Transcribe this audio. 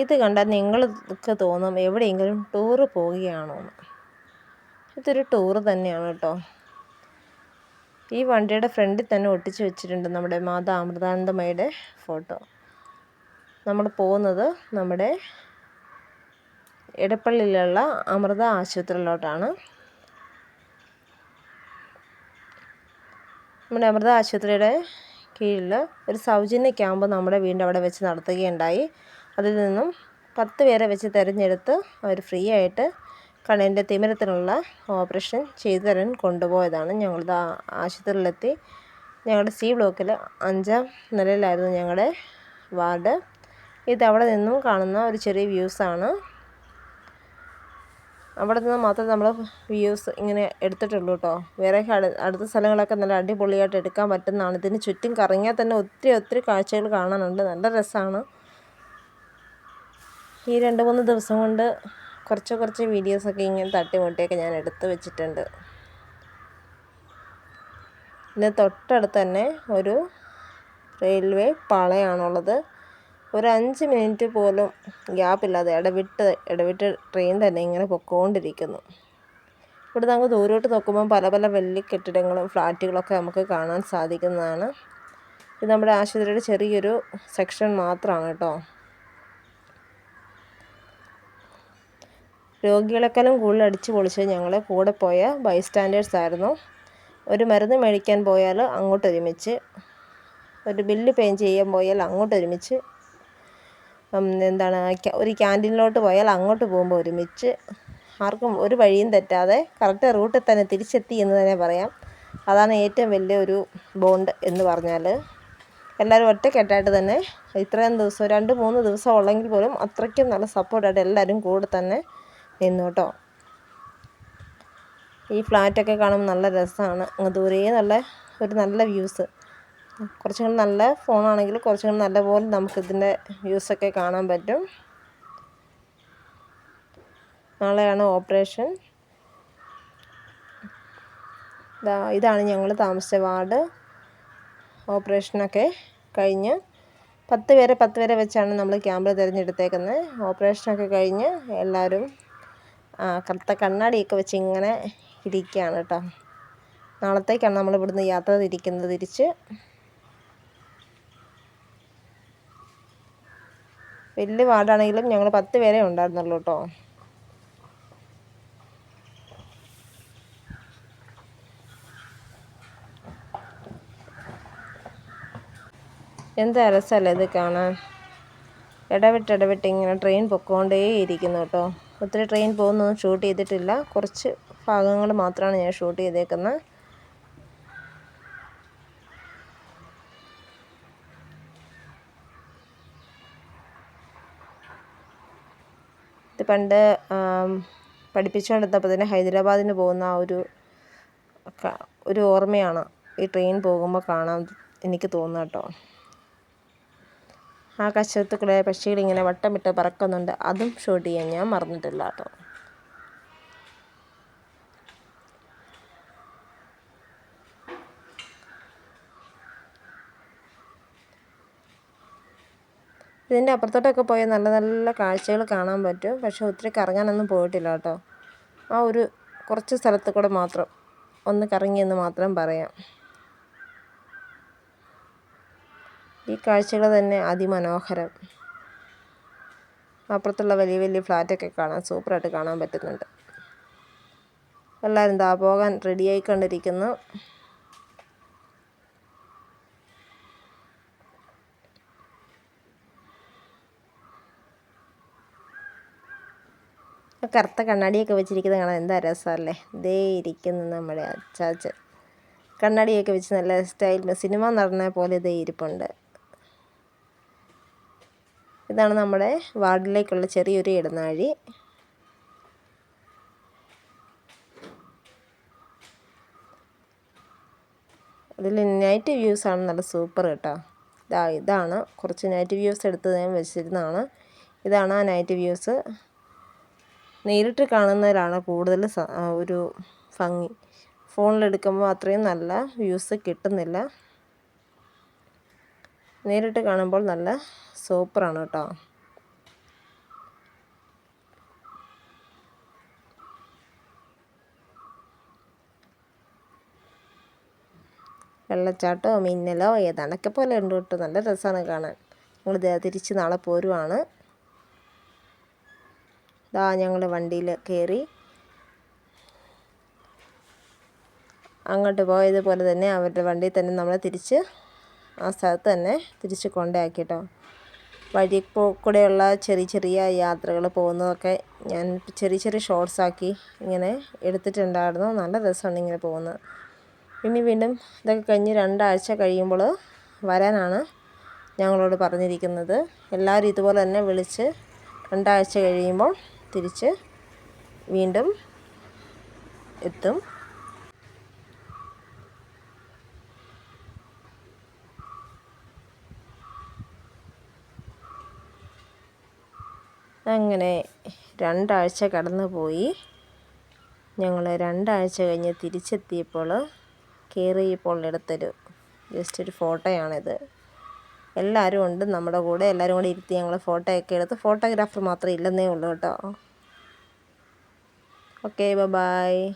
ഇത് കണ്ടാൽ നിങ്ങൾക്ക് തോന്നും എവിടെയെങ്കിലും ടൂറ് പോവുകയാണോ എന്ന്. ഇതൊരു ടൂറ് തന്നെയാണ് കേട്ടോ. ഈ വണ്ടിയുടെ ഫ്രണ്ടിൽ തന്നെ ഒട്ടിച്ച് വെച്ചിട്ടുണ്ട് നമ്മുടെ മാതാ അമൃതാനന്ദമയുടെ ഫോട്ടോ. നമ്മൾ പോകുന്നത് നമ്മുടെ ഇടപ്പള്ളിയിലുള്ള അമൃത ആശുപത്രിയിലോട്ടാണ്. നമ്മുടെ അമൃത ആശുപത്രിയുടെ കീഴിൽ ഒരു സൗജന്യ ക്യാമ്പ് നമ്മുടെ വീണ്ടും അവിടെ വെച്ച് നടത്തുകയുണ്ടായി. അതിൽ നിന്നും പത്ത് പേരെ വെച്ച് തിരഞ്ഞെടുത്ത് അവർ ഫ്രീ ആയിട്ട് കണ്ണിന്റെ തിമിരത്തിനുള്ള ഓപ്പറേഷൻ ചെയ്തു തരാൻ കൊണ്ടുപോയതാണ്. ഞങ്ങളുടെ ആശുപത്രിയിലെത്തി. ഞങ്ങളുടെ സി ബ്ലോക്കിൽ അഞ്ചാം നിലയിലായിരുന്നു ഞങ്ങളുടെ വാർഡ്. ഇത് അവിടെ നിന്നും കാണുന്ന ഒരു ചെറിയ വ്യൂസാണ് അവിടെ നിന്ന് മാത്രമേ നമ്മൾ വ്യൂസ് ഇങ്ങനെ എടുത്തിട്ടുള്ളൂ കേട്ടോ വേറെ അടുത്ത സ്ഥലങ്ങളൊക്കെ നല്ല അടിപൊളിയായിട്ട് എടുക്കാൻ പറ്റുന്നതാണ്. ഇതിന് ചുറ്റും കറങ്ങിയാൽ തന്നെ ഒത്തിരി ഒത്തിരി കാഴ്ചകൾ കാണാനുണ്ട്. നല്ല രസമാണ് ഈ രണ്ട് മൂന്ന് ദിവസം കൊണ്ട് കുറച്ച് കുറച്ച് വീഡിയോസൊക്കെ ഇങ്ങനെ തട്ടിമുട്ടിയൊക്കെ ഞാൻ എടുത്ത് വെച്ചിട്ടുണ്ട്. പിന്നെ തൊട്ടടുത്ത് തന്നെ ഒരു റെയിൽവേ പാളയാണുള്ളത്. ഒരു അഞ്ച് മിനിറ്റ് പോലും ഗ്യാപ്പില്ലാതെ ഇടവിട്ട് ഇടവിട്ട് ട്രെയിൻ തന്നെ ഇങ്ങനെ പൊക്കോണ്ടിരിക്കുന്നു. ഇവിടെ നമുക്ക് ദൂരോട്ട് നോക്കുമ്പോൾ പല പല വലിയ കെട്ടിടങ്ങളും ഫ്ലാറ്റുകളൊക്കെ നമുക്ക് കാണാൻ സാധിക്കുന്നതാണ്. ഇത് നമ്മുടെ ആശുപത്രിയുടെ ചെറിയൊരു സെക്ഷൻ മാത്രമാണ് കേട്ടോ. രോഗികളെക്കാളും കൂടുതൽ അടിച്ചു പൊളിച്ച് ഞങ്ങൾ കൂടെ പോയ ബൈസ്റ്റാൻഡേഴ്സ് ആയിരുന്നു. ഒരു മരുന്ന് മേടിക്കാൻ പോയാൽ അങ്ങോട്ട് ഒരുമിച്ച് ഒരു ബില്ല് പേ ചെയ്യാൻ പോയാൽ അങ്ങോട്ട് ഒരുമിച്ച് എന്താണ് ഒരു ക്യാന്റീനിലോട്ട് പോയാൽ അങ്ങോട്ട് പോകുമ്പോൾ ഒരുമിച്ച്. ആർക്കും ഒരു വഴിയും തെറ്റാതെ കറക്റ്റ് റൂട്ടിൽ തന്നെ തിരിച്ചെത്തി എന്ന് തന്നെ പറയാം. അതാണ് ഏറ്റവും വലിയ ഒരു ബോണ്ട് എന്ന് പറഞ്ഞാൽ. എല്ലാവരും ഒറ്റക്കെട്ടായിട്ട് തന്നെ ഇത്രയും ദിവസം രണ്ട് മൂന്ന് ദിവസം ഉള്ളെങ്കിൽ പോലും അത്രയ്ക്കും നല്ല സപ്പോർട്ടായിട്ട് എല്ലാവരും കൂടെ തന്നെ നിന്നു കേട്ടോ ഈ ഫ്ലാറ്റൊക്കെ കാണുമ്പോൾ നല്ല രസമാണ് അങ്ങ് ദൂരെ നല്ല ഒരു നല്ല വ്യൂസ് കുറച്ചും കൂടി നല്ല ഫോണാണെങ്കിൽ കുറച്ചും കൂടി നല്ല പോലെ നമുക്കിതിന്റെ വ്യൂസൊക്കെ കാണാൻ പറ്റും. നാളെയാണ് ഓപ്പറേഷൻ ഇതാണ് ഞങ്ങൾ താമസിച്ച വാർഡ്. ഓപ്പറേഷനൊക്കെ കഴിഞ്ഞ് പത്ത് പേരെ പത്ത് പേരെ വെച്ചാണ് നമ്മൾ ക്യാമ്പിൽ തിരഞ്ഞെടുത്തേക്കുന്നത് ഓപ്പറേഷനൊക്കെ കഴിഞ്ഞ് എല്ലാവരും കറുത്ത കണ്ണാടിയൊക്കെ വെച്ച് ഇങ്ങനെ ഇരിക്കുകയാണ് കേട്ടോ. നാളത്തേക്കാണ് നമ്മൾ ഇവിടുന്ന് യാത്ര തിരിക്കുന്നത് തിരിച്ച്. വലിയ വാർഡാണെങ്കിലും ഞങ്ങൾ പത്ത് പേരെ ഉണ്ടായിരുന്നുള്ളൂ കേട്ടോ. എന്താ രസമല്ലേ ഇത് കാണാൻ? ഇടവിട്ട് ഇടവിട്ട് ഇങ്ങനെ ട്രെയിൻ പൊക്കോണ്ടേ ഇരിക്കുന്നു കേട്ടോ. ഒത്തിരി ട്രെയിൻ പോകുന്നൊന്നും ഷൂട്ട് ചെയ്തിട്ടില്ല. കുറച്ച് ഭാഗങ്ങൾ മാത്രമാണ് ഞാൻ ഷൂട്ട് ചെയ്തേക്കുന്നത്. ഇത് പണ്ട് പഠിപ്പിച്ചുകൊണ്ടിരുന്നപ്പോൾ തന്നെ ഹൈദരാബാദിന് പോകുന്ന ആ ഒരു ഒരു ഓർമ്മയാണ് ഈ ട്രെയിൻ പോകുമ്പോൾ കാണാൻ എനിക്ക് തോന്നുക കേട്ടോ. ആ കശത്തുക്കൂടെ പക്ഷികളിങ്ങനെ വട്ടമിട്ട് പറക്കുന്നുണ്ട്. അതും ഷൂട്ട് ചെയ്യാൻ ഞാൻ മറന്നിട്ടില്ല കേട്ടോ. ഇതിന്റെ അപ്പുറത്തോട്ടൊക്കെ പോയാൽ നല്ല നല്ല കാഴ്ചകൾ കാണാൻ പറ്റും. പക്ഷെ ഒത്തിരി കറങ്ങാനൊന്നും പോയിട്ടില്ല കേട്ടോ. ആ ഒരു കുറച്ച് സ്ഥലത്ത് കൂടെ മാത്രം ഒന്ന് കറങ്ങിയെന്ന് മാത്രം പറയാം. ഈ കാഴ്ചകൾ തന്നെ അതിമനോഹരം. അപ്പുറത്തുള്ള വലിയ വലിയ ഫ്ലാറ്റൊക്കെ കാണാൻ സൂപ്പറായിട്ട് കാണാൻ പറ്റുന്നുണ്ട്. എല്ലാവരും ദാ പോകാൻ റെഡിയായിക്കൊണ്ടിരിക്കുന്നു കറുത്ത കണ്ണാടിയൊക്കെ വെച്ചിരിക്കുന്നത് കാണാൻ എന്താ രസമല്ലേ? ദേ ഇരിക്കുന്നു നമ്മുടെ അച്ചാച്ചൻ. കണ്ണാടിയൊക്കെ വെച്ച് നല്ല സ്റ്റൈൽ സിനിമ നടനെ പോലെ ഇതേ ഇരിപ്പുണ്ട്. ഇതാണ് നമ്മുടെ വാർഡിലേക്കുള്ള ചെറിയൊരു ഇടനാഴി. അതിൽ നൈറ്റ് വ്യൂസ് ആണ് നല്ല സൂപ്പർ കേട്ടോ. ഇതാ ഇതാണ്. കുറച്ച് നൈറ്റ് വ്യൂസ് എടുത്ത് ഞാൻ വെച്ചിരുന്നതാണ്. ഇതാണ് ആ നൈറ്റ് വ്യൂസ്. നേരിട്ട് കാണുന്നതിലാണ് കൂടുതൽ ഒരു ഭംഗി. ഫോണിലെടുക്കുമ്പോൾ അത്രയും നല്ല വ്യൂസ് കിട്ടുന്നില്ല. നേരിട്ട് കാണുമ്പോൾ നല്ല സൂപ്പറാണ് കേട്ടോ. വെള്ളച്ചാട്ടോ മിന്നലോ ഏതാണ്ടൊക്കെ പോലെ ഉണ്ട് കേട്ടോ. നല്ല രസമാണ് കാണാൻ. ഞങ്ങൾ തിരിച്ച് നാളെ പോരുവാണ്. ഇതാ ഞങ്ങൾ വണ്ടിയിൽ കയറി. അങ്ങോട്ട് പോയതുപോലെ തന്നെ അവരുടെ വണ്ടിയിൽ തന്നെ നമ്മൾ തിരിച്ച് ആ സ്ഥലത്ത് തന്നെ തിരിച്ച് കൊണ്ടാക്കിട്ടോ വഴി കൂടെയുള്ള ചെറിയ ചെറിയ യാത്രകൾ പോകുന്നതൊക്കെ ഞാൻ ചെറിയ ചെറിയ ഷോർട്സ് ആക്കി ഇങ്ങനെ എടുത്തിട്ടുണ്ടായിരുന്നു. നല്ല രസമാണ് ഇങ്ങനെ പോകുന്നത്. പിന്നെ വീണ്ടും ഇതൊക്കെ കഴിഞ്ഞ് രണ്ടാഴ്ച കഴിയുമ്പോൾ വരാനാണ് ഞങ്ങളോട് പറഞ്ഞിരിക്കുന്നത്. എല്ലാവരും ഇതുപോലെ തന്നെ വിളിച്ച് രണ്ടാഴ്ച കഴിയുമ്പോൾ തിരിച്ച് വീണ്ടും എത്തും. അങ്ങനെ രണ്ടാഴ്ച കടന്നു പോയി ഞങ്ങൾ രണ്ടാഴ്ച കഴിഞ്ഞ് തിരിച്ചെത്തിയപ്പോൾ കയറിയപ്പോൾ എടുത്തൊരു ജസ്റ്റ് ഒരു ഫോട്ടോയാണിത്. എല്ലാവരും ഉണ്ട് നമ്മുടെ കൂടെ. എല്ലാവരും കൂടെ ഇരുത്തി ഞങ്ങൾ ഫോട്ടോയൊക്കെ എടുത്ത്. ഫോട്ടോഗ്രാഫർ മാത്രം ഇല്ലെന്നേ ഉള്ളൂ കേട്ടോ. Okay bye